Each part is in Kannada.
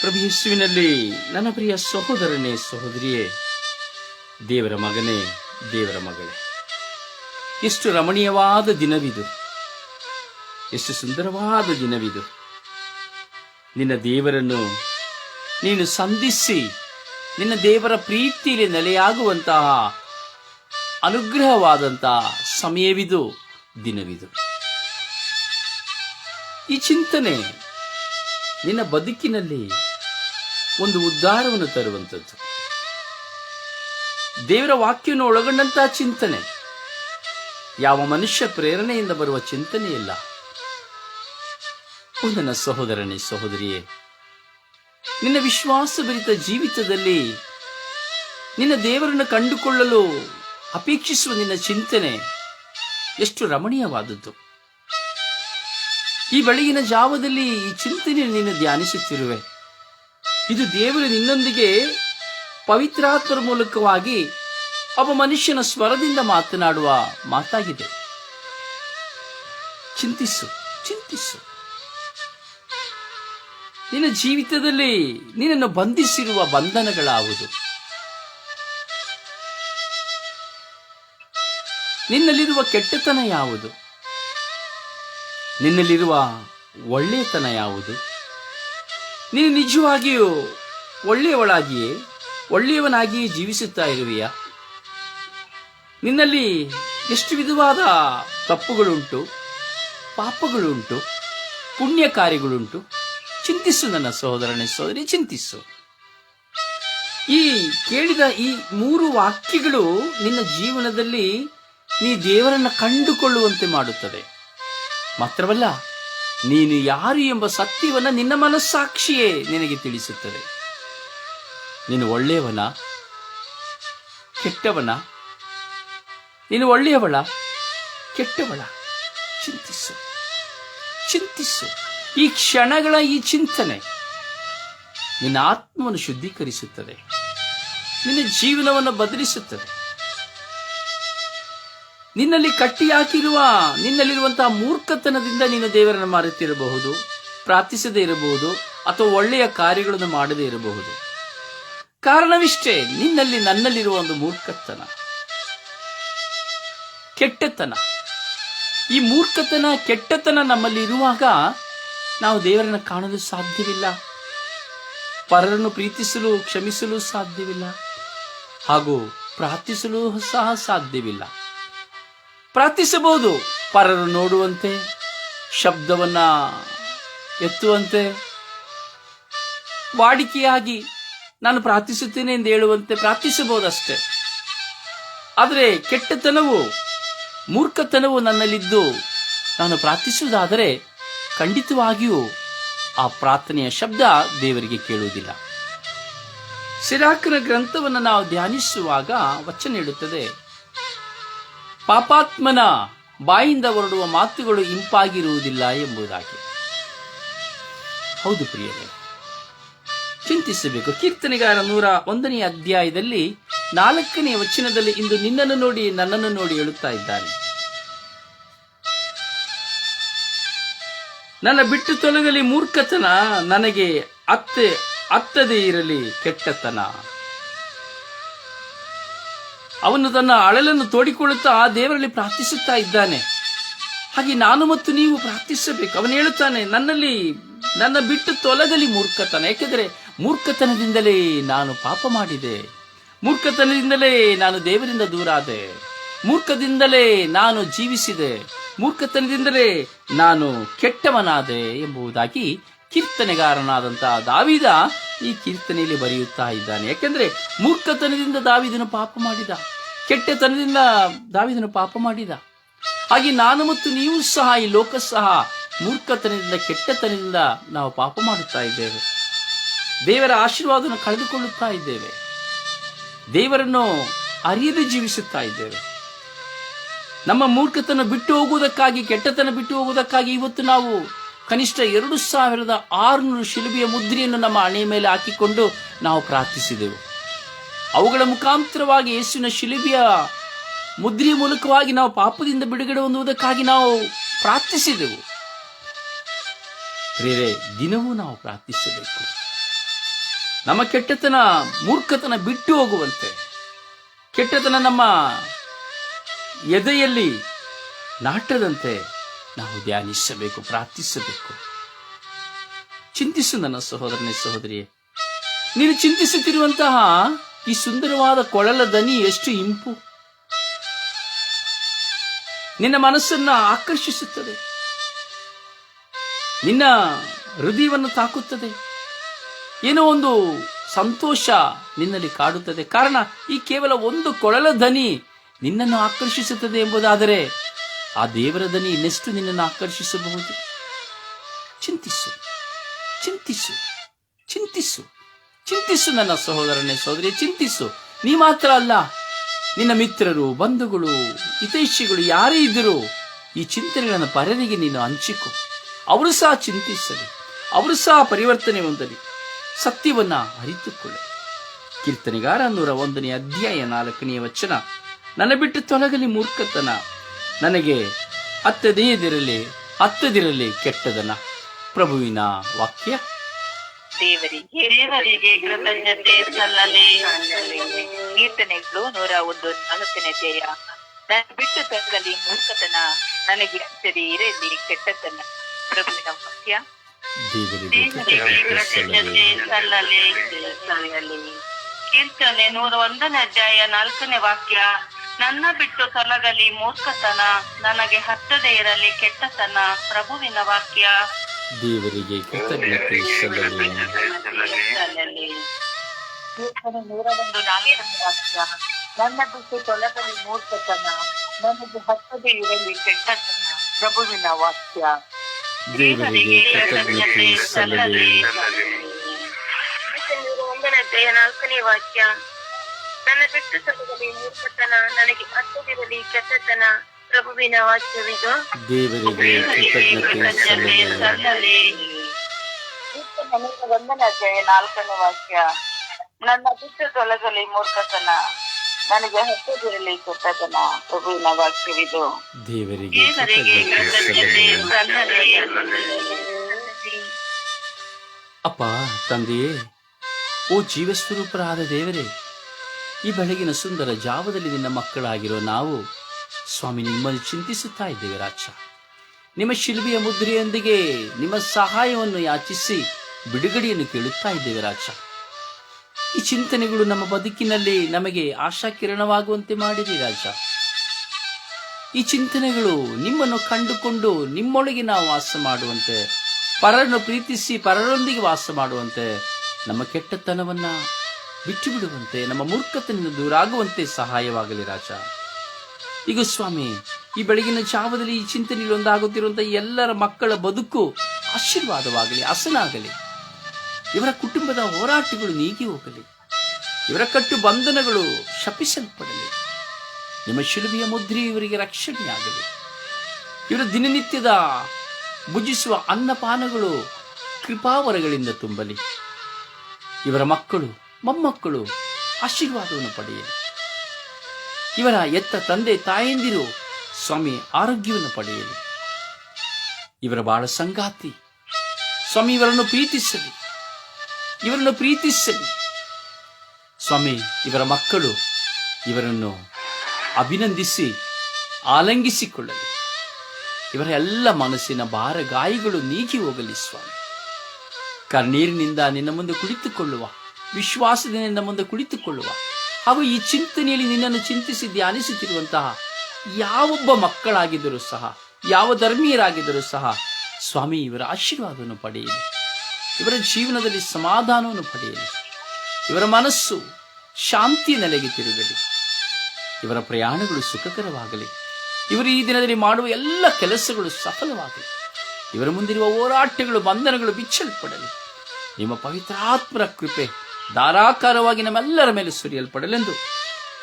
ಪ್ರಭು ಯೇಸುವಿನಲ್ಲಿ ನನ್ನ ಪ್ರಿಯ ಸಹೋದರನೇ, ಸಹೋದರಿಯೇ, ದೇವರ ಮಗನೇ, ದೇವರ ಮಗಳೇ. ಎಷ್ಟು ರಮಣೀಯವಾದ ದಿನವಿದು. ಎಷ್ಟು ಸುಂದರವಾದ ದಿನವಿದು. ನಿನ್ನ ದೇವರನ್ನು ನೀನು ಸಂಧಿಸಿ, ನಿನ್ನ ದೇವರ ಪ್ರೀತಿಯಲ್ಲಿ ನೆಲೆಯಾಗುವಂತಹ ಅನುಗ್ರಹವಾದಂತಹ ಸಮಯವಿದು, ದಿನವಿದು. ಈ ಚಿಂತನೆ ನಿನ್ನ ಬದುಕಿನಲ್ಲಿ ಒಂದು ಉದ್ಧಾರವನ್ನು ತರುವಂಥದ್ದು. ದೇವರ ವಾಕ್ಯವನ್ನು ಒಳಗೊಂಡಂತಹ ಚಿಂತನೆ. ಯಾವ ಮನುಷ್ಯ ಪ್ರೇರಣೆಯಿಂದ ಬರುವ ಚಿಂತನೆಯಲ್ಲ ಒಂದು ನನ್ನ ಸಹೋದರನೇ, ಸಹೋದರಿಯೇ, ನಿನ್ನ ವಿಶ್ವಾಸಭರಿತ ಜೀವಿತದಲ್ಲಿ ನಿನ್ನ ದೇವರನ್ನು ಕಂಡುಕೊಳ್ಳಲು ಅಪೇಕ್ಷಿಸುವ ನಿನ್ನ ಚಿಂತನೆ ಎಷ್ಟು ರಮಣೀಯವಾದದ್ದು. ಈ ಬೆಳಗಿನ ಜಾವದಲ್ಲಿ ಈ ಚಿಂತನೆ ನೀನು ಧ್ಯಾನಿಸುತ್ತಿರುವೆ. ಇದು ದೇವರು ನಿನ್ನೊಂದಿಗೆ ಪವಿತ್ರಾತ್ಮರ ಮೂಲಕವಾಗಿ ಒಬ್ಬ ಮನುಷ್ಯನ ಸ್ವರದಿಂದ ಮಾತನಾಡುವ ಮಾತಾಗಿದೆ. ಚಿಂತಿಸು ಚಿಂತಿಸು. ನಿನ್ನ ಜೀವಿತದಲ್ಲಿ ನಿನ್ನನ್ನು ಬಂಧಿಸಿರುವ ಬಂಧನಗಳಾವುದು. ನಿನ್ನಲ್ಲಿರುವ ಕೆಟ್ಟತನ ಯಾವುದು? ನಿನ್ನಲ್ಲಿರುವ ಒಳ್ಳೆಯತನ ಯಾವುದು? ನೀನು ನಿಜವಾಗಿಯೂ ಒಳ್ಳೆಯವಳಾಗಿಯೇ, ಒಳ್ಳೆಯವನಾಗಿಯೇ ಜೀವಿಸುತ್ತಾ ಇರುವೆಯಾ? ನಿನ್ನಲ್ಲಿ ಎಷ್ಟು ವಿಧವಾದ ತಪ್ಪುಗಳುಂಟು, ಪಾಪಗಳುಂಟು ಪುಣ್ಯ ಕಾರ್ಯಗಳುಂಟು ಚಿಂತಿಸು ನನ್ನ ಸಹೋದರನೇ ಸಹೋದರಿ, ಚಿಂತಿಸು. ಈ ಕೇಳಿದ ಈ ಮೂರು ವಾಕ್ಯಗಳು ನಿನ್ನ ಜೀವನದಲ್ಲಿ ನೀ ದೇವರನ್ನ ಕಂಡುಕೊಳ್ಳುವಂತೆ ಮಾಡುತ್ತದೆ. ಮಾತ್ರವಲ್ಲ ನೀನು ಯಾರು ಎಂಬ ಸತ್ಯವನ್ನು ನಿನ್ನ ಮನಸ್ಸಾಕ್ಷಿಯೇ ನಿನಗೆ ತಿಳಿಸುತ್ತದೆ. ನೀನು ಒಳ್ಳೆಯವನ? ಕೆಟ್ಟವನ? ನೀನು ಒಳ್ಳೆಯವಳ? ಕೆಟ್ಟವಳ? ಚಿಂತಿಸು. ಚಿಂತಿಸು. ಈ ಕ್ಷಣಗಳ ಈ ಚಿಂತನೆ ನಿನ್ನ ಆತ್ಮವನ್ನು ಶುದ್ಧೀಕರಿಸುತ್ತದೆ. ನಿನ್ನ ಜೀವನವನ್ನು ಬದಲಿಸುತ್ತದೆ. ನಿನ್ನಲ್ಲಿ ಕಟ್ಟಿ ಹಾಕಿರುವ ನಿನ್ನಲ್ಲಿರುವಂತಹ ಮೂರ್ಖತನದಿಂದ ನೀನು ದೇವರನ್ನು ಮರೆತಿರಬಹುದು ಪ್ರಾರ್ಥಿಸದೇ ಇರಬಹುದು, ಅಥವಾ ಒಳ್ಳೆಯ ಕಾರ್ಯಗಳನ್ನು ಮಾಡದೇ ಇರಬಹುದು. ಕಾರಣವಿಷ್ಟೇ, ನಿನ್ನಲ್ಲಿ ನನ್ನಲ್ಲಿರುವ ಒಂದು ಮೂರ್ಖತನ. ಕೆಟ್ಟತನ. ಈ ಮೂರ್ಖತನ, ಕೆಟ್ಟತನ ನಮ್ಮಲ್ಲಿ ಇರುವಾಗ ನಾವು ದೇವರನ್ನು ಕಾಣಲು ಸಾಧ್ಯವಿಲ್ಲ. ಪರರನ್ನು ಪ್ರೀತಿಸಲು, ಕ್ಷಮಿಸಲು ಸಾಧ್ಯವಿಲ್ಲ. ಹಾಗೂ ಪ್ರಾರ್ಥಿಸಲು ಸಹ ಸಾಧ್ಯವಿಲ್ಲ. ಪ್ರಾರ್ಥಿಸಬಹುದು. ಪರರು ನೋಡುವಂತೆ, ಶಬ್ದವನ್ನ ಎತ್ತುವಂತೆ, ವಾಡಿಕೆಯಾಗಿ ನಾನು ಪ್ರಾರ್ಥಿಸುತ್ತೇನೆ ಎಂದು ಹೇಳುವಂತೆ ಪ್ರಾರ್ಥಿಸಬಹುದಷ್ಟೆ. ಆದರೆ ಕೆಟ್ಟತನವು, ಮೂರ್ಖತನವು ನನ್ನಲ್ಲಿದ್ದು ನಾನು ಪ್ರಾರ್ಥಿಸುವುದಾದರೆ ಖಂಡಿತವಾಗಿಯೂ ಆ ಪ್ರಾರ್ಥನೆಯ ಶಬ್ದ ದೇವರಿಗೆ ಕೇಳುವುದಿಲ್ಲ. ಸಿರಾಕನ ಗ್ರಂಥವನ್ನು ನಾವು ಧ್ಯಾನಿಸುವಾಗ ವಚನ ಹೇಳುತ್ತದೆ ಪಾಪಾತ್ಮನ ಬಾಯಿಂದ ಹೊರಡುವ ಮಾತುಗಳು ಇಂಪಾಗಿರುವುದಿಲ್ಲ ಎಂಬುದಾಗಿ. ಹೌದು ಪ್ರಿಯರೇ, ಚಿಂತಿಸಬೇಕು. ಕೀರ್ತನೆಗಾರ ನೂರ ಒಂದನೇ ಅಧ್ಯಾಯದಲ್ಲಿ ನಾಲ್ಕನೇ ವಚನದಲ್ಲಿ ಇಂದು ನಿನ್ನನ್ನು ನೋಡಿ ನನ್ನನ್ನು ನೋಡಿ ಹೇಳುತ್ತಾ ಇದ್ದಾನೆ. ನನ್ನ ಬಿಟ್ಟು ತೊಲಗಲಿ ಮೂರ್ಖತನ ನನಗೆ ಅತ್ತೆ, ಅತ್ತದೇ ಇರಲಿ ಕೆಟ್ಟತನ. ಅವನು ತನ್ನ ಅಳಲನ್ನು ತೋಡಿಕೊಳ್ಳುತ್ತಾ ಆ ದೇವರಲ್ಲಿ ಪ್ರಾರ್ಥಿಸುತ್ತಾ ಇದ್ದಾನೆ. ಹಾಗೆ ನಾನು ಮತ್ತು ನೀವು ಪ್ರಾರ್ಥಿಸಬೇಕು. ಅವನು ಹೇಳುತ್ತಾನೆ, ನನ್ನಲ್ಲಿ, ನನ್ನ ಬಿಟ್ಟು ತೊಲಗಲಿ ಮೂರ್ಖತನ. ಯಾಕೆಂದರೆ ಮೂರ್ಖತನದಿಂದಲೇ ನಾನು ಪಾಪ ಮಾಡಿದೆ. ಮೂರ್ಖತನದಿಂದಲೇ ನಾನು ದೇವರಿಂದ ದೂರ ಆದೆ ಮೂರ್ಖದಿಂದಲೇ ನಾನು ಜೀವಿಸಿದೆ. ಮೂರ್ಖತನದಿಂದಲೇ ನಾನು ಕೆಟ್ಟವನಾದೆ ಎಂಬುದಾಗಿ ಕೀರ್ತನೆಗಾರನಾದಂತಹ ದಾವಿದ ಈ ಕೀರ್ತನೆಯಲ್ಲಿ ಬರೆಯುತ್ತಾ ಇದ್ದಾನೆ. ಯಾಕೆಂದ್ರೆ ಮೂರ್ಖತನದಿಂದ ದಾವಿದನು ಪಾಪ ಮಾಡಿದ. ಕೆಟ್ಟತನದಿಂದ ದಾವಿದನು ಪಾಪ ಮಾಡಿದ. ಹಾಗೆ ನಾನು ಮತ್ತು ನೀವು ಸಹ, ಈ ಲೋಕ ಸಹ ಮೂರ್ಖತನದಿಂದ, ಕೆಟ್ಟತನದಿಂದ ನಾವು ಪಾಪ ಮಾಡುತ್ತಾ ಇದ್ದೇವೆ. ದೇವರ ಆಶೀರ್ವಾದವನ್ನು ಕಳೆದುಕೊಳ್ಳುತ್ತಾ ಇದ್ದೇವೆ. ದೇವರನ್ನು ಅರಿಯದೆ ಜೀವಿಸುತ್ತಾ ಇದ್ದೇವೆ. ನಮ್ಮ ಮೂರ್ಖತನ ಬಿಟ್ಟು ಹೋಗುವುದಕ್ಕಾಗಿ, ಕೆಟ್ಟತನ ಬಿಟ್ಟು ಹೋಗುವುದಕ್ಕಾಗಿ ಇವತ್ತು ನಾವು ಕನಿಷ್ಠ ಎರಡು ಸಾವಿರದ ಆರುನೂರು ಶಿಲುಬೆಯ ಮುದ್ರೆಯನ್ನು ನಮ್ಮ ಹಣೆಯ ಮೇಲೆ ಹಾಕಿಕೊಂಡು ನಾವು ಪ್ರಾರ್ಥಿಸಿದೆವು. ಅವುಗಳ ಮುಖಾಂತರವಾಗಿ ಯೇಸುವಿನ ಶಿಲುಬೆಯ ಮುದ್ರೆಯ ಮೂಲಕವಾಗಿ ನಾವು ಪಾಪದಿಂದ ಬಿಡುಗಡೆ ಹೊಂದುವುದಕ್ಕಾಗಿ ನಾವು ಪ್ರಾರ್ಥಿಸಿದೆವು. ಪ್ರೇರೆ ದಿನವೂ ನಾವು ಪ್ರಾರ್ಥಿಸಬೇಕು. ನಮ್ಮ ಕೆಟ್ಟತನ ಮೂರ್ಖತನ ಬಿಟ್ಟು ಹೋಗುವಂತೆ, ಕೆಟ್ಟತನ ನಮ್ಮ ಎದೆಯಲ್ಲಿ ನಾಟದಂತೆ ನಾವು ಧ್ಯಾನಿಸಬೇಕು, ಪ್ರಾರ್ಥಿಸಬೇಕು. ಚಿಂತಿಸು ನನ್ನ ಸಹೋದರನೇ ಸಹೋದರಿಯೇ, ನೀನು ಚಿಂತಿಸುತ್ತಿರುವಂತಹ ಈ ಸುಂದರವಾದ ಕೊಳಲ ದನಿ ಎಷ್ಟು ಇಂಪು. ನಿನ್ನ ಮನಸ್ಸನ್ನ ಆಕರ್ಷಿಸುತ್ತದೆ. ನಿನ್ನ ಹೃದಯವನ್ನು ತಾಕುತ್ತದೆ. ಏನೋ ಒಂದು ಸಂತೋಷ ನಿನ್ನಲ್ಲಿ ಕಾಡುತ್ತದೆ. ಕಾರಣ ಈ ಕೇವಲ ಒಂದು ಕೊಳಲ ದನಿ ನಿನ್ನನ್ನು ಆಕರ್ಷಿಸುತ್ತದೆ ಎಂಬುದಾದರೆ ಆ ದೇವರ ದನಿ ಇನ್ನೆಷ್ಟು ನಿನ್ನನ್ನು ಆಕರ್ಷಿಸಬಹುದು? ಚಿಂತಿಸು ಚಿಂತಿಸು ಚಿಂತಿಸು ಚಿಂತಿಸು ನನ್ನ ಸಹೋದರನೇ ಸಹೋದರಿ, ಚಿಂತಿಸು. ನೀ ಮಾತ್ರ ಅಲ್ಲ, ನಿನ್ನ ಮಿತ್ರರು, ಬಂಧುಗಳು, ಹಿತೈಷಿಗಳು ಯಾರೇ ಇದ್ದರೂ ಈ ಚಿಂತನೆಗಳನ್ನು ಪರರಿಗೆ ನೀನು ಹಂಚಿಕೊ. ಅವರು ಸಹ ಚಿಂತಿಸಲಿ, ಅವರು ಸಹ ಪರಿವರ್ತನೆ ಹೊಂದಲಿ, ಸತ್ಯವನ್ನ ಅರಿತುಕೊಳ್ಳಿ. ಕೀರ್ತನೆಗಾರ ನೂರ ಒಂದನೇ ಅಧ್ಯಾಯ ನಾಲ್ಕನೆಯ ವಚನ. ನನ್ನ ಬಿಟ್ಟು ತೊಲಗಲಿ ಮೂರ್ಖತನ. ನನಗೆ ಅತ್ತದೆಯದಿರಲಿ ಹತ್ತದಿರಲಿ ಕೆಟ್ಟದನ. ಪ್ರಭುವಿನ ವಾಕ್ಯ? ದೇವರಿಗೆ ದೇವರಿಗೆ ಕೃತಜ್ಞತೆ ಸಲ್ಲಲಿ. ಕೀರ್ತನೆಗಳು ನೂರ ಒಂದು ನಾಲ್ಕನೇ ಅಧ್ಯಾಯ. ನನ್ನ ಬಿಟ್ಟು ತಗಲಿ ಮೂರ್ಖತನ ನನಗೆ ಅಚ್ಚರಿ ಇರಲಿ ಕೆಟ್ಟತನ. ಪ್ರಭುವಿನ ವಾಕ್ಯ? ಕೃತಜ್ಞತೆ ಸಲ್ಲಲಿ. ಕೀರ್ತನೆ ನೂರ ಒಂದನೇ ಅಧ್ಯಾಯ ನಾಲ್ಕನೇ ವಾಕ್ಯ. ನನ್ನ ಬಿಟ್ಟು ತೊಲಗಲಿ ಮೂರ್ಖತನ ನನಗೆ ಹತ್ತದೇ ಇರಲಿ ಕೆಟ್ಟತನ ಪ್ರಭುವಿನ ವಾಕ್ಯ. ದೇವರಿಗೆ ಕೃತಜ್ಞತೆ ಸಲ್ಲಲಿ. ಸಲ್ಲಲಿ. ನೂರ ಒಂದು ನಾಲ್ಕನೇ ವಾಕ್ಯ. ನನ್ನ ಬಿಟ್ಟು ತೊಲಗಲಿ ಮೂರ್ಖತನ ನನಗೆ ಹತ್ತದೇ ಇರಲಿ ಕೆಟ್ಟತನ ಪ್ರಭುವಿನ ವಾಕ್ಯ. ದೇವರಿಗೆ ಕೃತಜ್ಞತೆ ಸಲ್ಲಲಿ. ಒಂದನೇ ನಾಲ್ಕನೇ ವಾಕ್ಯ. ನನ್ನ ಬಿಟ್ಟು ಸಮಯದಲ್ಲಿ ಮೂರ್ಖತನ ನನಗೆ ಹತ್ತದಿರಲಿ ಕೆಟ್ಟತನ. ಪ್ರಭುವಿನ ವಾಕ್ಯವಿದು. ದೇವರಿಗೆ ಕೃತಜ್ಞತೆ ಸಲ್ಲಲಿ ಒಂದನೇ ಅಧ್ಯಾಯ ನಾಲ್ಕನೇ ವಾಕ್ಯ. ನನ್ನ ಬಿಟ್ಟು ತೊಲಗಲಿ ಮೂರ್ಖತನ. ನನಗೆ ಹತ್ತದಿರಲಿ ಕೆಟ್ಟತನ. ಪ್ರಭುವಿನ ವಾಕ್ಯವಿದು. ದೇವರಿಗೆ ಅಪ್ಪ ತಂದೆಯೇ ಓ ಜೀವಸ್ವರೂಪರಾದ ದೇವರೇ ಈ ಬೆಳಗಿನ ಸುಂದರ ಜಾವದಲ್ಲಿ ನಿನ್ನ ಮಕ್ಕಳಾಗಿರೋ ನಾವು, ಸ್ವಾಮಿ ನಿಮ್ಮನ್ನು ಚಿಂತಿಸುತ್ತಾ ಇದ್ದೇವೆ ರಾಜ. ನಿಮ್ಮ ಶಿಲ್ಬಿಯ ಮುದ್ರೆಯೊಂದಿಗೆ ನಿಮ್ಮ ಸಹಾಯವನ್ನು ಯಾಚಿಸಿ ಬಿಡುಗಡೆಯನ್ನು ಕೇಳುತ್ತಾ ಇದ್ದೇವೆ ರಾಜ. ಈ ಚಿಂತನೆಗಳು ನಮ್ಮ ಬದುಕಿನಲ್ಲಿ ನಮಗೆ ಆಶಾಕಿರಣವಾಗುವಂತೆ ಮಾಡಿದೆ ರಾಜ. ಈ ಚಿಂತನೆಗಳು ನಿಮ್ಮನ್ನು ಕಂಡುಕೊಂಡು ನಿಮ್ಮೊಳಗೆ ನಾವು ವಾಸ ಮಾಡುವಂತೆ, ಪರರನ್ನು ಪ್ರೀತಿಸಿ ಪರರೊಂದಿಗೆ ವಾಸ ಮಾಡುವಂತೆ ನಮ್ಮ ಕೆಟ್ಟತನವನ್ನ ಬಿಟ್ಟು ಬಿಡುವಂತೆ ನಮ್ಮ ಮೂರ್ಖತನಿಂದ ದೂರಾಗುವಂತೆ ಸಹಾಯವಾಗಲಿ ರಾಜ. ಈಗ ಸ್ವಾಮಿ, ಈ ಬೆಳಗಿನ ಜಾವದಲ್ಲಿ ಈ ಚಿಂತನೆಯಲ್ಲಿ ಒಂದಾಗುತ್ತಿರುವಂತಹ ಎಲ್ಲರ ಮಕ್ಕಳ ಬದುಕು ಆಶೀರ್ವಾದವಾಗಲಿ, ಹಸನಾಗಲಿ. ಇವರ ಕುಟುಂಬದ ಹೋರಾಟಗಳು ನೀಗಿ ಹೋಗಲಿ. ಇವರ ಕಟ್ಟು ಬಂಧನಗಳು ಶಪಿಸಲ್ಪಡಲಿ. ನಿಮ್ಮ ಶಿಲುಬಿಯ ಮುದ್ರೆ ಇವರಿಗೆ ರಕ್ಷಣೆಯಾಗಲಿ. ಇವರ ದಿನನಿತ್ಯದ ಭುಜಿಸುವ ಅನ್ನಪಾನಗಳು ಕೃಪಾವರಗಳಿಂದ ತುಂಬಲಿ. ಇವರ ಮಕ್ಕಳು ಮೊಮ್ಮಕ್ಕಳು ಆಶೀರ್ವಾದವನ್ನು ಪಡೆಯಲಿ. ಇವರ ಎತ್ತ ತಂದೆ ತಾಯಂದಿರು ಸ್ವಾಮಿ ಆರೋಗ್ಯವನ್ನು ಪಡೆಯಲಿ. ಇವರ ಬಾಳ ಸಂಗಾತಿ ಸ್ವಾಮಿ ಇವರನ್ನು ಪ್ರೀತಿಸಲಿ. ಇವರನ್ನು ಪ್ರೀತಿಸಲಿ. ಸ್ವಾಮಿ, ಇವರ ಮಕ್ಕಳು ಇವರನ್ನು ಅಭಿನಂದಿಸಿ, ಆಲಂಗಿಸಿಕೊಳ್ಳಲಿ. ಇವರ ಎಲ್ಲ ಮನಸ್ಸಿನ ಭಾರ ಗಾಯಿಗಳು ನೀಗಿ ಹೋಗಲಿ ಸ್ವಾಮಿ. ಕಣ್ಣೀರಿನಿಂದ ನಿನ್ನ ಮುಂದೆ ಕುಳಿತುಕೊಳ್ಳುವ ವಿಶ್ವಾಸದಿಂದ ಮುಂದೆ ಕುಳಿತುಕೊಳ್ಳುವ. ಹಾಗೂ ಈ ಚಿಂತನೆಯಲ್ಲಿ ನಿನ್ನನ್ನು ಚಿಂತಿಸಿ ಧ್ಯಾನಿಸುತ್ತಿರುವಂತಹ ಯಾವೊಬ್ಬ ಮಕ್ಕಳಾಗಿದ್ದರೂ ಸಹ, ಯಾವ ಧರ್ಮೀಯರಾಗಿದ್ದರೂ ಸಹ ಸ್ವಾಮಿ, ಇವರ ಆಶೀರ್ವಾದವನ್ನು ಪಡೆಯಲಿ ಇವರ ಜೀವನದಲ್ಲಿ ಸಮಾಧಾನವನ್ನು ಪಡೆಯಲಿ ಇವರ ಮನಸ್ಸು ಶಾಂತಿ ನೆಲೆಗೆ ತಿರುಗಲಿ. ಇವರ ಪ್ರಯಾಣಗಳು ಸುಖಕರವಾಗಲಿ. ಇವರು ಈ ದಿನದಲ್ಲಿ ಮಾಡುವ ಎಲ್ಲ ಕೆಲಸಗಳು ಸಫಲವಾಗಲಿ. ಇವರ ಮುಂದಿರುವ ಹೋರಾಟಗಳು, ಬಂಧನಗಳು ಬಿಚ್ಚಲ್ಪಡಲಿ. ನಿಮ್ಮ ಪವಿತ್ರಾತ್ಮರ ಕೃಪೆ ಧಾರಾಕಾರವಾಗಿ ನಮ್ಮೆಲ್ಲರ ಮೇಲೆ ಸುರಿಯಲ್ಪಡಲೆಂದು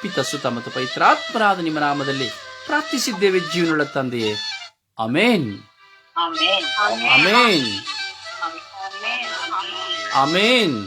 ಪಿತ ಸುತ ಮತ್ತು ಪವಿತ್ರಾತ್ಮರಾದ ನಿಮ್ಮ ನಾಮದಲ್ಲಿ ಪ್ರಾರ್ಥಿಸಿದ್ದೇವೆ ಜೀವನಗಳ ತಂದೆಯೇ. Amen amen amen